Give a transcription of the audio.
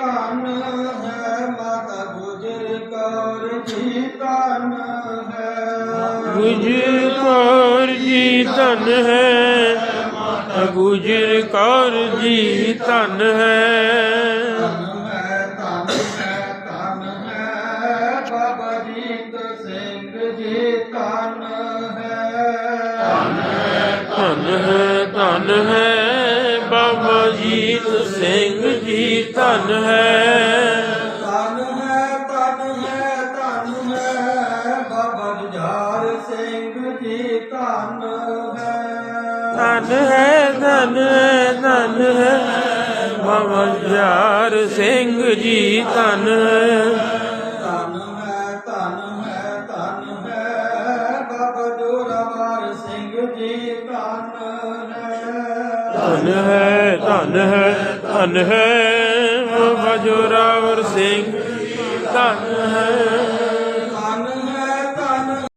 ਧਨ ਹੈ ਮਾਤਾ ਗੁਜਰ ਕੌਰ ਜੀ ਧਨ ਹੈ। ਗੁਜਰ ਕੌਰ ਜੀ ਧਨ ਹੈ ਮਾਤਾ ਗੁਜਰ ਕੌਰ ਜੀ ਧਨ ਹੈ। ਧਨ ਹੈ ਧਨ ਹੈ। ਬਾਬਾ ਜੀਤ ਸਿੰਘ ਜੀ ਧਨ ਹੈ। ਧਨ ਹੈ ਧਨ ਹੈ ਧਨ ਹੈ। ਬਾਬਾ ਜੁਝਾਰ ਸਿੰਘ ਜੀ ਧਨ ਹੈ। ਧਨ ਹੈ ਧਨ ਹੈ ਧਨ ਹੈ। ਬਾਬਾ ਜੁਝਾਰ ਸਿੰਘ ਜੀ ਧਨ ਹੈ। ਜੀ ਧਨ ਹੈ। ਧਨ ਹੈ ਧਨ ਹੈ ਧਨ ਹੈ। ਬਾਬਾ ਸਿੰਘ ਧਨ ਹੈ।